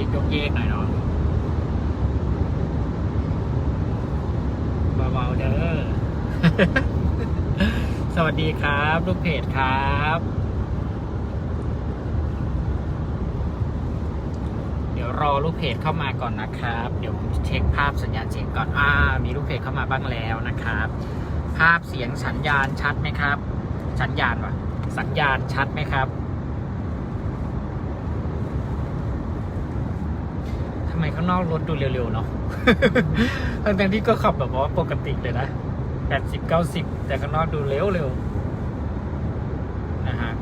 ยกยกเยกหน่อยเนาะเบาๆเด้อ สวัสดีครับ ลูกเพจครับ เดี๋ยวรอลูกเพจเข้ามาก่อนนะครับ เดี๋ยวเช็คภาพสัญญาณเสียงก่อน อ่า มีลูกเพจเข้ามาบ้างแล้วนะครับ ภาพเสียงสัญญาณชัดไหมครับ สัญญาณวะสัญญาณชัดไหมครับ ทำ ไมข้างนอกรถดูเร็วๆเนาะ ทั้งๆที่ก็ขับแบบว่าปกติเลยนะแปดสิบเก้าสิบแต่ข้างนอกดูเร็วๆนะฮะ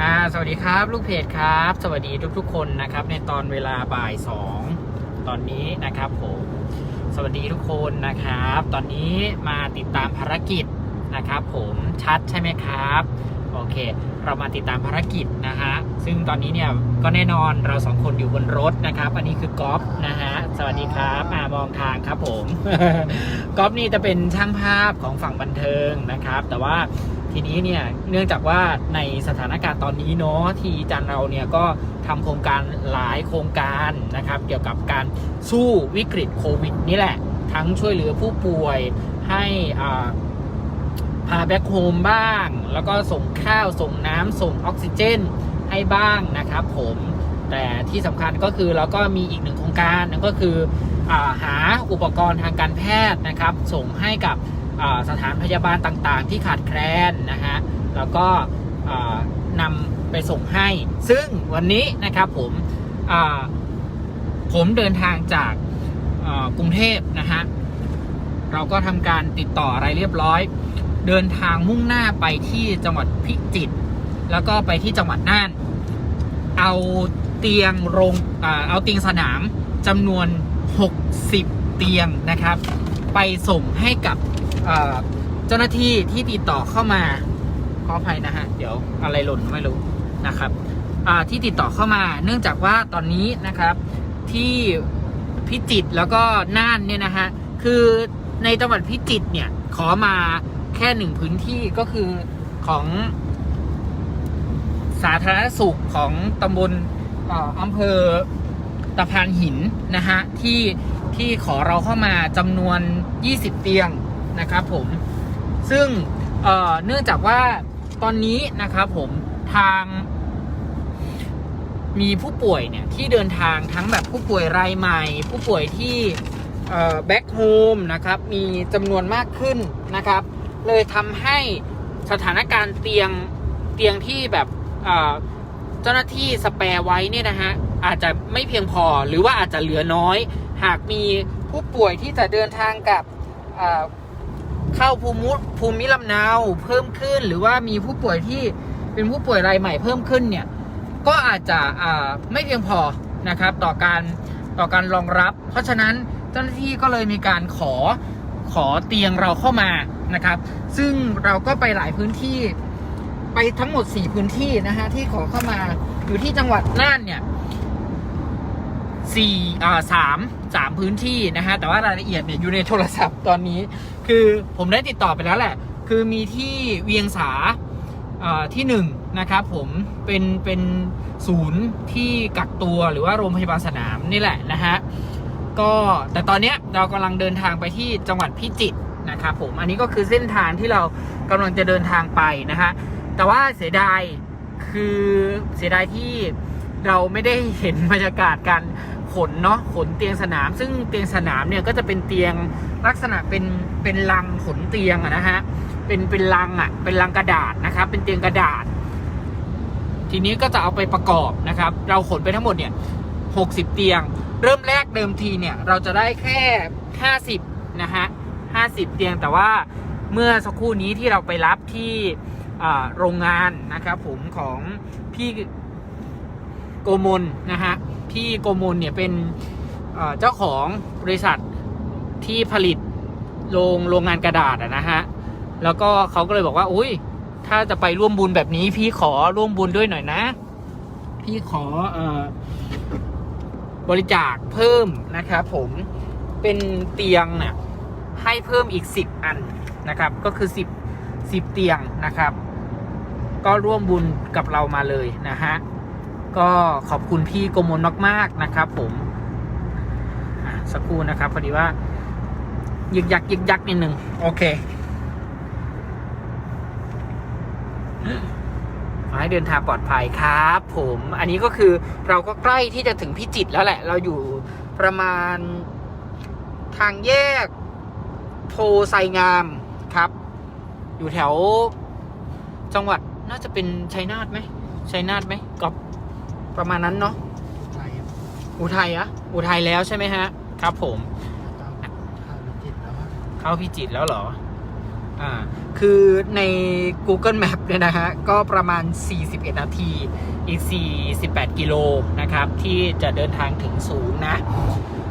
อ่าสวัสดีครับ ลูกเพจครับ สวัสดีทุกๆ คนนะครับ ในตอนเวลาบ่ายสองตอนนี้นะครับผมสวัสดีทุกคนนะครับ ตอนนี้มาติดตามภารกิจนะครับ ผมชัดใช่ไหมครับโอ เค เรามาติดตามภารกิจนะฮะซึ่งตอนนี้เนี่ยก็แน่นอนเราสองคนอยู่บนรถนะครับ อันนี้คือกอล์ฟนะฮะสวัสดีครับอ่ามองทางครับผมกอล์ฟนี่จะเป็นช่างภาพของฝั่งบันเทิงนะครับ แต่ว่าทีนี้เนี่ยเนื่องจากว่าในสถานการณ์ตอนนี้เนาะที่จันเราเนี่ยก็ทำโครงการหลายโครงการนะครับ เกี่ยวกับการสู้วิกฤตโควิดนี่แหละ ทั้งช่วยเหลือผู้ป่วยให้อ่า พาแบ็คโฮมบ้าง แล้วก็ส่งข้าวส่งน้ำส่งออกซิเจนให้บ้างนะครับผมแต่ที่สำคัญก็คือเราก็มีอีกหนึ่งโครงการนั่นก็คืออหาอุปกรณ์ทางการแพทย์นะครับ ส่งให้กับสถานพยาบาลต่างๆ ที่ขาดแคลนนะฮะแล้วก็อ่านำไปส่งให้ ซึ่งวันนี้นะครับผมผมเดินทางจากกรุงเทพนะฮะเราก็ทำการติดต่ออะไรเรียบร้อย เดินทางมุ่งหน้าไปที่จังหวัดพิจิตรแล้วก็ไปที่จังหวัดน่าน เอาเตียงโรงอาเอาเตียงสนามจำนวน 60 เตียงนะครับ ไปส่งให้กับเจ้าหน้าที่ที่ติดต่อเข้ามาขออภัยนะฮะ เดี๋ยวอะไรหล่นไม่รู้นะครับที่ติดต่อเข้ามา เนื่องจากว่าตอนนี้นะครับที่พิจิตรแล้วก็น่านเนี่ยนะฮะคือในจังหวัดพิจิตรเนี่ยขอมา แค่หนึ่งพื้นที่ก็คือของสาธารณสุขของตำบลอำเภอตะพานหินนะฮะที่ที่ขอเราเข้ามาจำนวน 20 เตียงนะครับผมซึ่งเเนื่องจากว่าตอนนี้นะครับผมทางมีผู้ป่วยเนี่ยที่เดินทางทั้งแบบผู้ป่วยรายใหม่ ผู้ป่วยที่แบ็กโฮมนะครับมีจำนวนมากขึ้นนะครับ เลยทำให้สถานการณ์เตียงเตียงที่แบบเจ้าหน้าที่สแปร์ไว้เนี่ยนะฮะอาจจะไม่เพียงพอหรือว่าอาจจะเหลือน้อย หากมีผู้ป่วยที่จะเดินทางกับเข้าภูมิภูมิลำเนาเพิ่มขึ้น หรือว่ามีผู้ป่วยที่เป็นผู้ป่วยรายใหม่เพิ่มขึ้นเนี่ยก็อาจจะไม่เพียงพอนะครับ ต่อการต่อการรองรับ เพราะฉะนั้นเจ้าหน้าที่ก็เลยมีการขอขอเตียงเราเข้ามา นะครับ ซึ่งเราก็ไปหลายพื้นที่ไปทั้งหมด 4 พื้นที่นะฮะที่ขอเข้ามาอยู่ที่จังหวัดน่านเนี่ยสี่อ่าสามสามพื้นที่นะฮะแต่ว่ารายละเอียดเนี่ยอยู่ในโทรศัพท์ตอนนี้ คือผมได้ติดต่อไปแล้วแหละ คือมีที่เวียงสาที่หนึ่งนะครับผมเป็นเป็นศูนย์ที่กักตัวหรือว่าโรงพยาบาลสนามนี่แหละนะฮะก็แต่ตอนเนี้ยเรากำลังเดินทางไปที่จังหวัดพิจิตร นะครับผมอันนี้ก็คือเส้นทางที่เรากำลังจะเดินทางไปนะฮะแต่ว่าเสียดายคือเสียดายที่เราไม่ได้เห็นบรรยากาศการขนเนาะขนเตียงสนาม ซึ่งเตียงสนามเนี่ยก็จะเป็นเตียงลักษณะเป็นเป็นลังขนเตียงอะนะฮะเป็นเป็นลังอะเป็นลังกระดาษนะครับเป็นเตียงกระดาษ ทีนี้ก็จะเอาไปประกอบนะครับ เราขนไปทั้งหมดเนี่ยหกสิบเตียง เริ่มแรกเดิมทีเนี่ยเราจะได้แค่ห้าสิบนะฮะ ห้าสิบเตียง แต่ว่าเมื่อสักครู่นี้ที่เราไปรับที่โรงงานนะครับผมของพี่โกมลนะฮะพี่โกมลเนี่ยเป็นเจ้าของบริษัทที่ผลิตโรงโรงงานกระดาษอะนะฮะแล้วก็เขาก็เลยบอกว่าอุ้ยถ้าจะไปร่วมบุญแบบนี้ พี่ขอร่วมบุญด้วยหน่อยนะ พี่ขอเอ่อบริจาคเพิ่มนะครับผมเป็นเตียงเนี่ย ให้เพิ่มอีกสิบอันนะครับ ก็คือสิบสิบเตียงนะครับ ก็ร่วมบุญกับเรามาเลยนะฮะ ก็ขอบคุณพี่โกมลมาก ๆ นะครับ ผมสักครู่นะครับพอดีว่ายึกยักยึกยักนิดหนึ่งโอเคขอให้เดินทางปลอดภัยครับ ผมอันนี้ก็คือเราก็ใกล้ที่จะถึงพิจิตรแล้วแหละ เราอยู่ประมาณทางแยก พไซงามครับ อยู่แถว จังหวัดน่าจะเป็นชัยนาทไหมชัยนาทไหมก็ประมาณนั้นเนาะใช่ครับอุทัยอะอุทัยแล้วใช่ไหมฮะ ครับ ผมตามทางจิตแล้วครับเข้าพิจิตรแล้วเหรอ อ่า คือใน Google Map เนี่ยนะฮะ ก็ประมาณ 41 นาที อีก 48 กิโลนะครับ ที่จะเดินทางถึงศูนย์นะ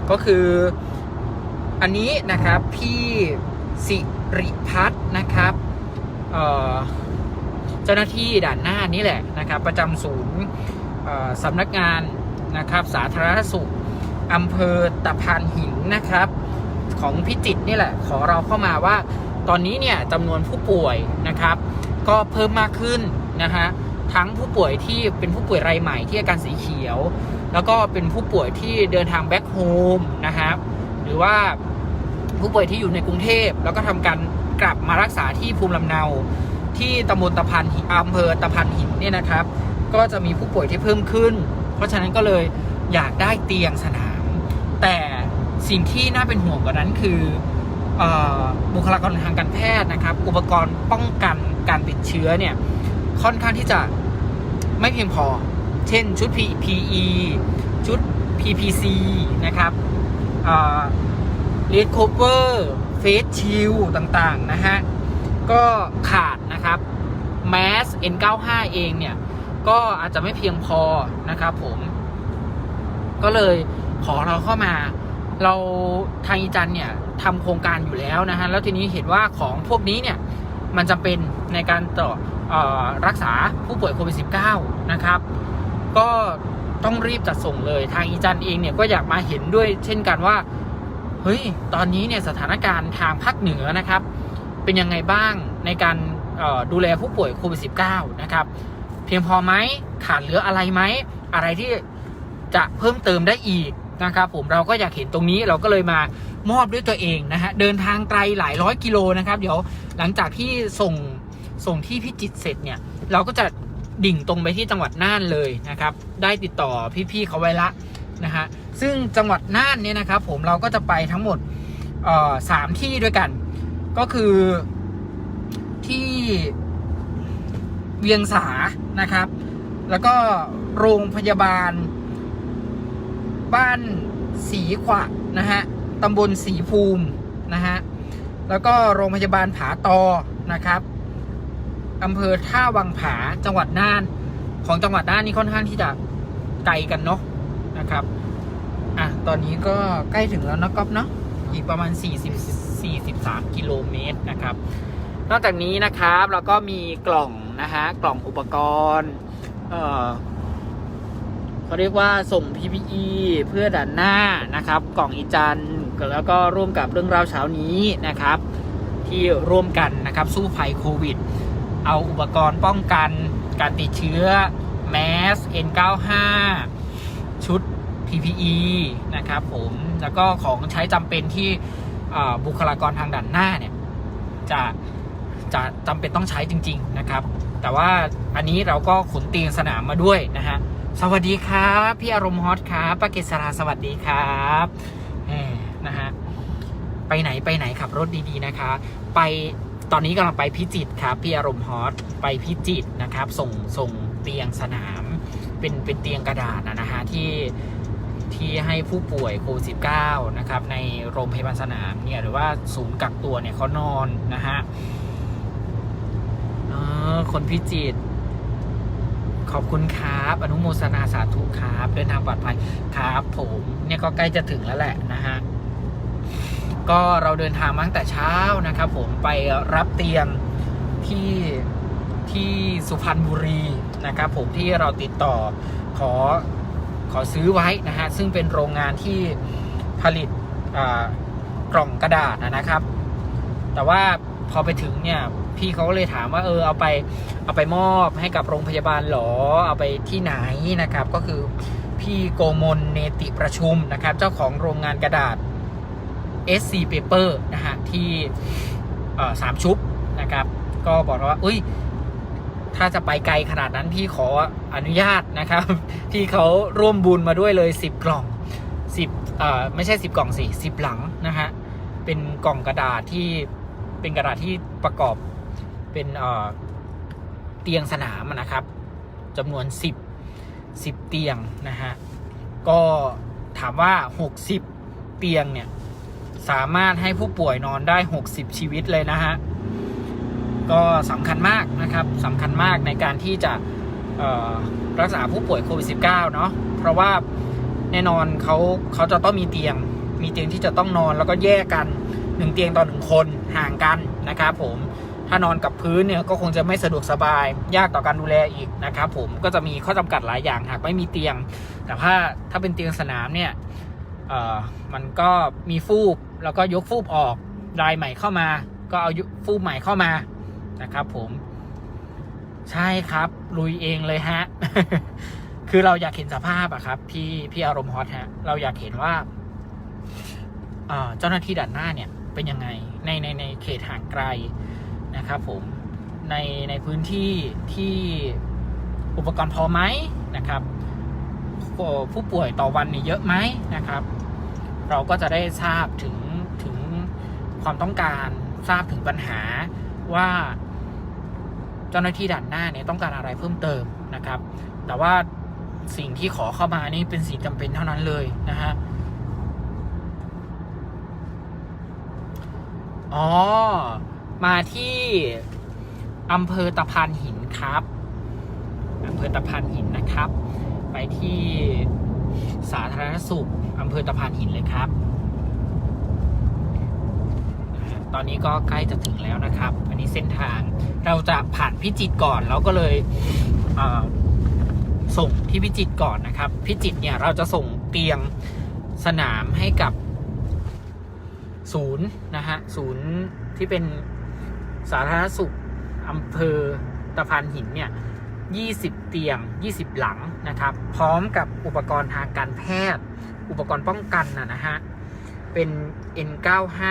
ก็คือ อันนี้นะครับพี่สิริพัฒน์นะครับเจ้าหน้าที่ด่านหน้านี่แหละนะครับ ประจำศูนย์สำนักงานนะครับ สาธารณสุขอำเภอตะพานหินนะครับ ของพิจิตรนี่แหละ ขอเราเข้ามาว่าตอนนี้เนี่ยจำนวนผู้ป่วยนะครับ ก็เพิ่มมากขึ้นนะฮะทั้งผู้ป่วยที่เป็นผู้ป่วยรายใหม่ที่อาการสีเขียว แล้วก็เป็นผู้ป่วยที่เดินทางแบ็คโฮมนะครับ หรือว่าผู้ป่วยที่อยู่ในกรุงเทพ แล้วก็ทำการกลับมารักษาที่ภูมิลำเนา ที่ตำบลตะพันหินอำเภอตะพันหินเนี่ยนะครับ ก็จะมีผู้ป่วยที่เพิ่มขึ้น เพราะฉะนั้นก็เลยอยากได้เตียงสนาม แต่สิ่งที่น่าเป็นห่วงกว่านั้นคือเออบุคลากรทางการแพทย์นะครับ อุปกรณ์ป้องกันการติดเชื้อเนี่ยค่อนข้างที่จะไม่เพียงพอ เช่นชุด PPE ชุด PPC นะครับ เลดโคเวอร์เฟสชิลต่างๆ นะฮะ ก็ขาดนะครับ Mass N95 เองเนี่ย ก็อาจจะไม่เพียงพอนะครับผม ก็เลยขอเราเข้ามา เราทางอีจันเนี่ยทำโครงการอยู่แล้วนะฮะ แล้วทีนี้เห็นว่าของพวกนี้เนี่ย มันจะเป็นในการต่อออรักษาผู้ป่วยโควิด -19 นะครับ ก็ ต้องรีบจัดส่งเลย ทางอีจันเองเนี่ยก็อยากมาเห็นด้วย เช่นกันว่าเฮ้ยตอนนี้เนี่ยสถานการณ์ทางภาคเหนือนะครับ เป็นยังไงบ้างในการดูแลผู้ป่วยโควิด -19 นะครับเพียงพอไหมขาดเหลืออะไรไหมอะไรที่จะเพิ่มเติมได้อีกนะครับผมเราก็อยากเห็นตรงนี้เราก็เลยมามอบด้วยตัวเองนะฮะเดินทางไกลหลายร้อยกิโลนะครับ เดี๋ยวหลังจากที่ส่งส่งที่พิจิตเสร็จเนี่ย เราก็จะ ดิ่งตรงไปที่จังหวัดน่านเลยนะครับ ได้ติดต่อพี่ๆเขาไว้ละนะฮะซึ่งจังหวัดน่านเนี่ยนะครับ ผมเราก็จะไปทั้งหมดสามที่ด้วยกัน ก็คือที่เวียงสานะครับ แล้วก็โรงพยาบาล บ้านสีขวะนะฮะตำบลสีภูมินะฮะแล้วก็โรงพยาบาลผาตอนะครับ อำเภอท่าวังผาจังหวัดน่าน ของจังหวัดน่านนี่ค่อนข้างที่จะไกลกันเนาะนะครับอะตอนนี้ก็ใกล้ถึงแล้วนะก๊อฟเนาะอีกประมาณ 40 43 กิโลเมตรนะครับ นอกจากนี้นะครับเราก็มีกล่องนะฮะกล่องอุปกรณ์เอ่อเขาเรียกว่าส่ง PPE เพื่อด่านหน้านะครับ กล่องอีจันแล้วก็ร่วมกับเรื่องราวเช้านี้นะครับ ที่ร่วมกันนะครับสู้ภัยโควิด เอาอุปกรณ์ป้องกันการติดเชื้อแมส N95 ชุด PPE นะครับผมแล้วก็ของใช้จำเป็นที่บุคลากรทางด่านหน้าเนี่ยจะจะจำเป็นต้องใช้จริง ๆนะครับ แต่ว่าอันนี้เราก็ขนเตียงสนามมาด้วยนะฮะสวัสดีครับ พี่อารมณ์ฮอตครับปาเกษราสวัสดีครับนะฮะไปไหนไปไหนขับรถดีๆนะคะ ไป ตอนนี้กำลังไปพิจิตครับพี่อารมณ์ฮอตไปพิจิตนะครับ ส่งส่งเตียงสนาม เป็นเป็นเตียงกระดาษนะฮะที่ที่ให้ผู้ป่วยโควิด -19 นะครับ ในโรงพยาบาลสนามเนี่ยหรือว่าศูนย์กักตัวเนี่ยเขานอนนะฮะเออคนพิจิต ขอบคุณครับ อนุโมทนาสาธุครับเดินทางปลอดภัยครับผมเนี่ยก็ใกล้จะถึงแล้วแหละนะฮะ ก็เราเดินทางมาตั้งแต่เช้านะครับ ผมไปรับเตียงที่ที่สุพรรณบุรีนะครับ ผมที่เราติดต่อขอขอซื้อไว้นะฮะซึ่งเป็นโรงงานที่ผลิตกล่องกระดาษนะครับ แต่ว่าพอไปถึงเนี่ยพี่เขาก็เลยถามว่าเออเอาไปเอาไปมอบให้กับโรงพยาบาลหรอเอาไปที่ไหนนะครับ ก็คือพี่โกมลเนติประชุมนะครับ เจ้าของโรงงานกระดาษ SC Paper นะฮะที่สามชุบนะครับ ก็บอกว่าอุ้ย ถ้าจะไปไกลขนาดนั้นพี่ขออนุญาตนะครับพี่เขาร่วมบุญมาด้วยเลย 10 กล่อง10เอ่อไม่ใช่ 10 กล่องสิ10 หลังนะฮะ เป็นกล่องกระดาษที่เป็นกระดาษที่ประกอบเป็นเอ่อเตียงสนามนะครับจำนวน 10 10 เตียงนะฮะ ก็ถามว่า 60 เตียงเนี่ย สามารถให้ผู้ป่วยนอนได้ 60 ชีวิตเลยนะฮะ ก็สำคัญมากนะครับสำคัญมากในการที่จะรักษาผู้ป่วยโควิด -19 เนาะเพราะว่าแน่นอนเขาเขาจะต้องมีเตียง มีเตียงที่จะต้องนอนแล้วก็แยกกันหนึ่งเตียงต่อหนึ่งคนห่างกันนะครับผมถ้านอนกับพื้นเนี่ยก็คงจะไม่สะดวกสบาย ยากต่อการดูแลอีกนะครับผมก็จะมีข้อจำกัดหลายอย่างหากไม่มีเตียง แต่ถ้าถ้าเป็นเตียงสนามเนี่ย เอ่อมันก็มีฟูบแล้วก็ยกฟูบออกรายใหม่เข้ามา ก็เอาฟูบใหม่เข้ามานะครับผม ใช่ครับลุยเองเลยฮะ คือเราอยากเห็นสภาพอะครับ พี่พี่อารมณ์ฮอตฮะ เราอยากเห็นว่าเอ่อเจ้าหน้าที่ด่านหน้าเนี่ยเป็นยังไงในในในเขตห่างไกลนะครับผมในในพื้นที่ที่อุปกรณ์พอไหมนะครับ ผู้ป่วยต่อวันเนี่ยเยอะไหมนะครับ เราก็จะได้ทราบถึงถึงความต้องการทราบถึงปัญหาว่าเจ้าหน้าที่ด่านหน้าเนี่ยต้องการอะไรเพิ่มเติมนะครับ แต่ว่าสิ่งที่ขอเข้ามานี่เป็นสิ่งจำเป็นเท่านั้นเลยนะฮะอ๋อ มาที่อำเภอตะพานหินครับอำเภอตะพานหินนะครับ ไปที่สาธารณสุขอำเภอตะพานหินเลยครับ ตอนนี้ก็ใกล้จะถึงแล้วนะครับ อันนี้เส้นทางเราจะผ่านพิจิตรก่อนแล้วก็เลยเส่งที่พิจิตรก่อนนะครับ พิจิตรเนี่ยเราจะส่งเตียงสนามให้กับศูนย์นะฮะศูนย์ที่เป็นสาธารณสุขอำเภอตะพานหินเนี่ย 20 เตียง 20 หลังนะครับ พร้อมกับอุปกรณ์ทางการแพทย์ อุปกรณ์ป้องกันนะนะฮะ เป็น N95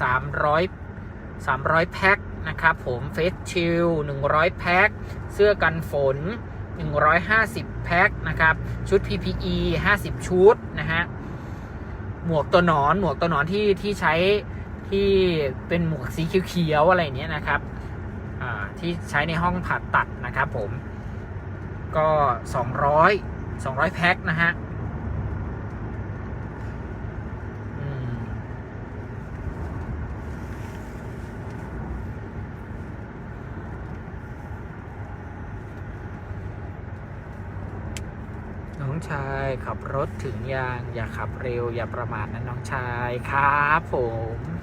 300 300 แพ็คนะครับผมเฟสชิล100 แพ็ค เสื้อกันฝน 150 แพ็คนะครับ ชุด PPE 50 ชุดนะฮะ หมวกตัวหนอน หมวกตัวหนอนที่ที่ใช้ที่เป็นหมวกสีเขียวๆอะไรเนี้ยนะครับ ที่ใช้ในห้องผ่าตัดนะครับผม ก็ 200 200 แพ็คนะฮะน้องชายขับรถถึงยาง อย่าขับเร็วอย่าประมาทนะน้องชายครับผม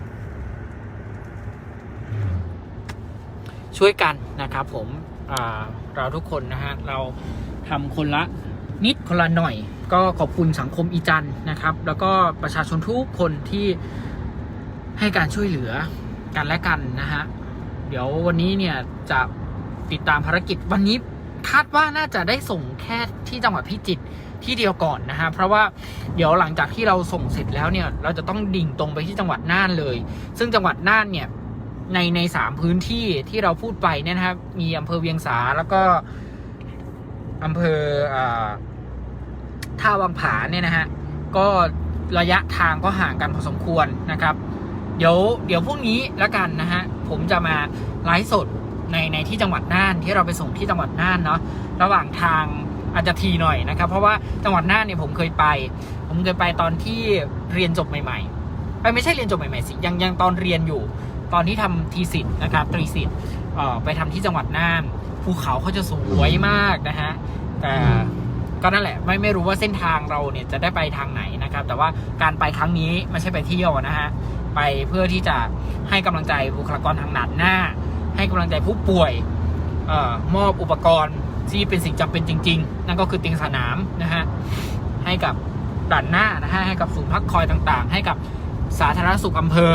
ช่วยกันนะครับผมเราทุกคนนะฮะเราทำคนละนิดคนละหน่อย ก็ขอบคุณสังคมอีจันนะครับ แล้วก็ประชาชนทุกคนที่ให้การช่วยเหลือกันและกันนะฮะเดี๋ยววันนี้เนี่ยจะติดตามภารกิจวันนี้คาดว่าน่าจะได้ส่งแค่ที่จังหวัดพิจิตรที่เดียวก่อนนะฮะเพราะว่าเดี๋ยวหลังจากที่เราส่งเสร็จแล้วเนี่ย เราจะต้องดิ่งตรงไปที่จังหวัดน่านเลย ซึ่งจังหวัดน่านเนี่ย ในในสามพื้นที่ที่เราพูดไปเนี่ยนะครับ มีอำเภอเวียงสาแล้วก็อำเภออท่าวังผาเนี่ยนะฮะก็ระยะทางก็ห่างกันพอสมควรนะครับ เดี๋ยวเดี๋ยวพรุ่งนี้แล้วกันนะฮะผมจะมาไลฟ์สดในในที่จังหวัดน่านที่เราไปส่งที่จังหวัดน่านเนาะระหว่างทางอาจจะทีหน่อยนะครับ เพราะว่าจังหวัดน่านเนี่ยผมเคยไป ผมเคยไปตอนที่เรียนจบใหม่ๆไปไม่ใช่เรียนจบใหม่ๆสิยังยังตอนเรียนอยู่ ตอนที่ทำทีสิทธ์นะครับตรีสิทธ์ไปทำที่จังหวัดน่านภูเขาเขาจะสวยมากนะฮะแต่ก็นั่นแหละไม่ไม่รู้ว่าเส้นทางเราเนี่ยจะได้ไปทางไหนนะครับ แต่ว่าการไปครั้งนี้ไม่ใช่ไปเที่ยวนะฮะไปเพื่อที่จะให้กำลังใจบุคลากรทางด่านหน้า ให้กำลังใจผู้ป่วยออมอบอุปกรณ์ที่เป็นสิ่งจำเป็นจริง ๆ นั่นก็คือเตียงสนามนะฮะให้กับด่านหน้านะฮะให้กับศูนย์พักคอยต่างๆ ให้กับสาธารณสุขอำเภอ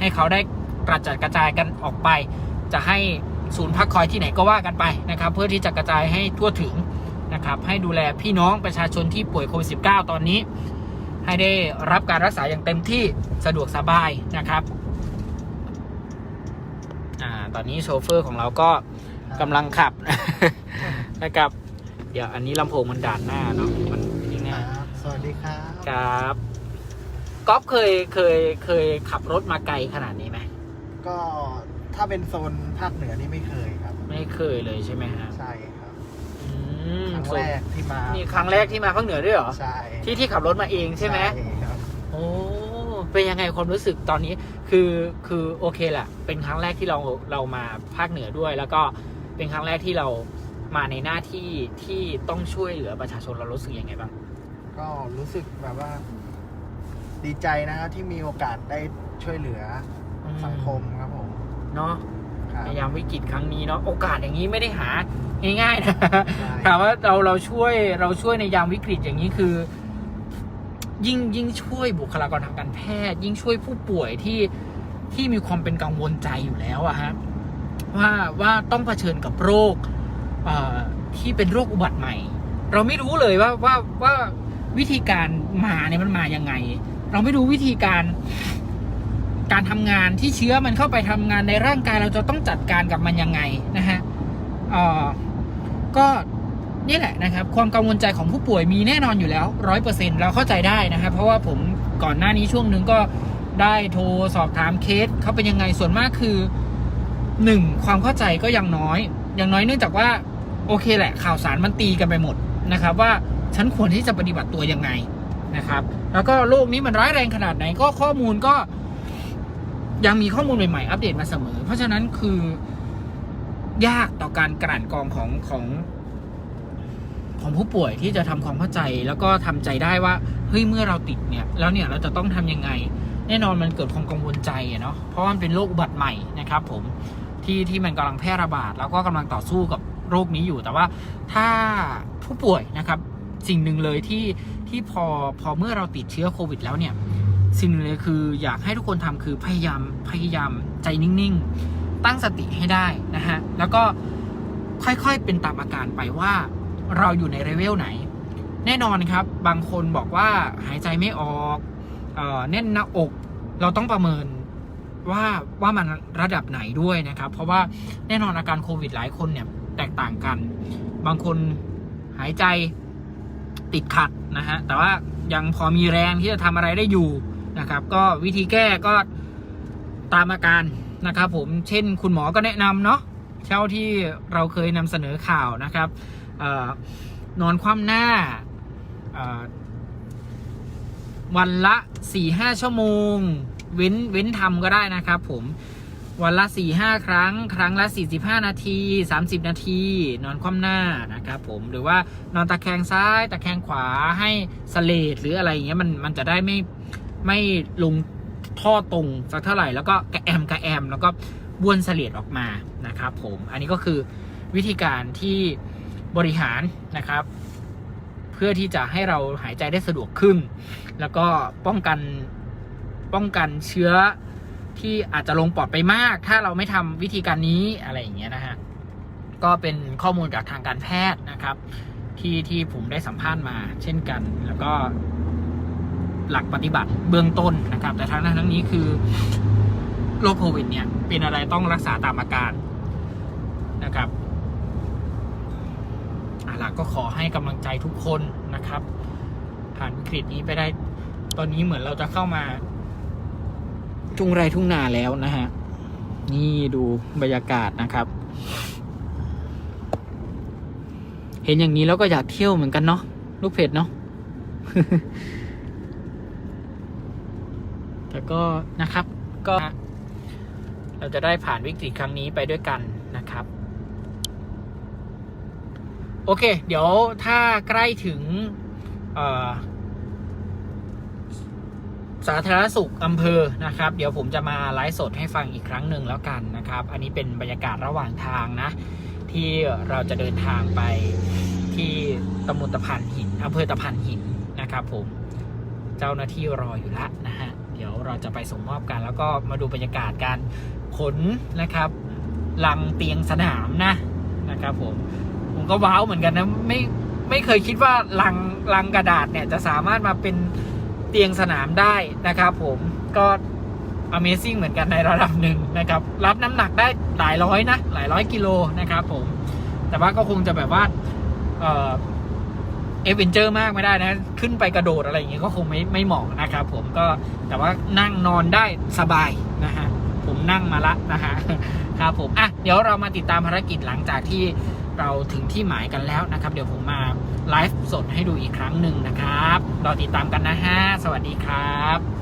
ให้เขาได้ กระจัดกระจายกันออกไป จะให้ศูนย์พักคอยที่ไหนก็ว่ากันไปนะครับ เพื่อที่จะกระจายให้ทั่วถึงนะครับ ให้ดูแลพี่น้องประชาชนที่ป่วยโควิด -19 ตอนนี้ ให้ได้รับการรักษาอย่างเต็มที่สะดวกสบายนะครับอ่าตอนนี้โชเฟอร์ของเราก็กำลังขับนะครับ เดี๋ยวอันนี้ลำโพงมันด่านหน้าเนาะมันนี่คง่ายรับสวัสดีครับครับก๊อฟเคยเคยเคยขับรถมาไกลขนาดนี้ไหม ก็ถ้าเป็นโซนภาคเหนือนี่ไม่เคยครับ ไม่เคยเลยใช่ไหมฮะใช่ครับอืมครั้งแรกที่มานี่ครั้งแรกที่มาภาคเหนือด้วยเหรอใช่ที่ที่ขับรถมาเองใช่ไหมครับโอ้เป็นยังไงความรู้สึกตอนนี้คือคือโอเคแหละเป็นครั้งแรกที่เราเรามาภาคเหนือด้วย แล้วก็เป็นครั้งแรกที่เรามาในหน้าที่ที่ต้องช่วยเหลือประชาชนเรารู้สึกยังไงบ้างก็รู้สึกแบบว่า ดีใจนะครับที่มีโอกาสได้ช่วยเหลืออม สังคมครับผมเนาะครับในยามวิกฤตครั้งนี้เนาะโอกาสอย่างนี้ไม่ได้หาง่ายๆนะใช่ถามว่าเราเราช่วยเราช่วยในยามวิกฤตอย่างนี้คือ ยิ่งยิ่งช่วยบุคลากรทางการแพทย์ ยิ่งช่วยผู้ป่วยที่ที่มีความเป็นกังวลใจอยู่แล้วอะฮะว่าว่าต้องเผชิญกับโรคเอ่อที่เป็นโรคอุบัติใหม่ เราไม่รู้เลยว่าว่าว่าวิธีการมาเนี่ยมันมายังไง เราไม่รู้วิธีการ การทำงานที่เชื้อมันเข้าไปทำงานในร่างกายเราจะต้องจัดการกับมันยังไงนะฮะเอ่อก็นี่แหละนะครับ ความกังวลใจของผู้ป่วยมีแน่นอนอยู่แล้วร้อยเปอร์เซ็นต์เราเข้าใจได้นะครับ เพราะว่าผมก่อนหน้านี้ช่วงนึงก็ได้โทรสอบถามเคสเขาเป็นยังไงส่วนมากคือหนึ่งความเข้าใจก็ยังน้อย อย่างน้อยเนื่องจากว่าโอเคแหละ ข่าวสารมันตีกันไปหมดนะครับ ว่าฉันควรที่จะปฏิบัติตัวยังไงนะครับ แล้วก็โรคนี้มันร้ายแรงขนาดไหนก็ข้อมูลก็ ยังมีข้อมูลใหม่ๆอัปเดตมาเสมอ เพราะฉะนั้นคือยากต่อการกลั่นกรองของของของผู้ป่วยที่จะทำความเข้าใจแล้วก็ทำใจได้ว่าเฮ้ยเมื่อเราติดเนี่ยแล้วเนี่ยเราจะต้องทำยังไง แน่นอนมันเกิดความกังวลใจเนาะเพราะว่ามันเป็นโรคอุบัติใหม่นะครับผมที่ที่มันกำลังแพร่ระบาด แล้วก็กำลังต่อสู้กับโรคนี้อยู่ แต่ว่าถ้าผู้ป่วยนะครับ สิ่งหนึ่งเลยที่ที่พอพอเมื่อเราติดเชื้อโควิดแล้วเนี่ย สิ่งหนึ่งเลยคืออยากให้ทุกคนทำคือพยายามพยายามใจนิ่งๆ ตั้งสติให้ได้นะฮะ แล้วก็ค่อยๆเป็นตามอาการไปว่าเราอยู่ในเลเวลไหน แน่นอนครับ บางคนบอกว่าหายใจไม่ออกเอ่อแน่นหน้าอก เราต้องประเมินว่าว่ามันระดับไหนด้วยนะครับ เพราะว่าแน่นอนอาการโควิดหลายคนเนี่ยแตกต่างกัน บางคนหายใจติดขัดนะฮะ แต่ว่ายังพอมีแรงที่จะทำอะไรได้อยู่ นะครับ ก็วิธีแก้ก็ตามอาการนะครับ ผมเช่นคุณหมอก็แนะนำเนาะเท่าที่เราเคยนำเสนอข่าวนะครับออนอนคว่ำหน้าวันละสี่ห้าชั่วโมง เว้นเว้นทำก็ได้นะครับ ผมวันละสี่ห้าครั้ง ครั้งละสี่สิบห้านาทีสามสิบนาที นอนคว่ำหน้านะครับผมหรือว่านอนตะแคงซ้าย ตะแคงขวาให้สเลดหรืออะไรอย่างเงี้ยมันมันจะได้ไม่ ไม่ลงท่อตรงสักเท่าไหร่แล้วก็กระแอมกระแอม แล้วก็บ้วนเสเลดออกมานะครับผมอันนี้ก็คือวิธีการที่บริหารนะครับ เพื่อที่จะให้เราหายใจได้สะดวกขึ้น แล้วก็ป้องกันป้องกันเชื้อที่อาจจะลงปอดไปมาก ถ้าเราไม่ทำวิธีการนี้อะไรอย่างเงี้ยนะฮะก็เป็นข้อมูลจากทางการแพทย์นะครับ ที่ที่ผมได้สัมภาษณ์มาเช่นกัน แล้วก็ หลักปฏิบัติเบื้องต้นนะครับ แต่ทั้งนั้นทั้งนี้คือโรคโควิดเนี่ย เป็นอะไรต้องรักษาตามอาการนะครับอาล่ะก็ขอให้กำลังใจทุกคนนะครับ ผ่านวิกฤตนี้ไปได้ ตอนนี้เหมือนเราจะเข้ามาทุ่งไร่ทุ่งนาแล้วนะฮะ นี่ดูบรรยากาศนะครับ เห็นอย่างนี้แล้วก็อยากเที่ยวเหมือนกันเนาะลูกเพจเนาะ แต่ก็นะครับก็เราจะได้ผ่านวิกฤตครั้งนี้ไปด้วยกันนะครับ โอเค เดี๋ยวถ้าใกล้ถึงสาธารณสุขอำเภอนะครับ เดี๋ยวผมจะมาไลฟ์สดให้ฟังอีกครั้งหนึ่งแล้วกันนะครับ อันนี้เป็นบรรยากาศระหว่างทางนะ ที่เราจะเดินทางไปที่ตำบลตะพานหินอำเภอตะพานหินนะครับผม เจ้าหน้าที่รออยู่ล้วนะฮะ เดี๋ยวเราจะไปส่งมอบกัน แล้วก็มาดูบรรยากาศการขนนะครับลังเตียงสนามนะนะครับผมผมก็ว้าวเหมือนกันนะไม่ไม่เคยคิดว่าลังลังกระดาษเนี่ยจะสามารถมาเป็นเตียงสนามได้นะครับผมก็ Amazing เหมือนกันในระดับหนึ่งนะครับ รับน้ำหนักได้หลายร้อยนะ หลายร้อยกิโลนะครับผม แต่ว่าก็คงจะแบบว่า เอเอเวนเจอร์มากไม่ได้นะ ขึ้นไปกระโดดอะไรอย่างเงี้ยก็คงไม่ไม่เหมาะนะครับผมก็แต่ว่านั่งนอนได้สบายนะฮะผมนั่งมาละนะฮะครับผมอะเดี๋ยวเรามาติดตามภารกิจหลังจากที่เราถึงที่หมายกันแล้วนะครับ เดี๋ยวผมมาไลฟ์สดให้ดูอีกครั้งหนึ่งนะครับรอติดตามกันนะฮะสวัสดีครับ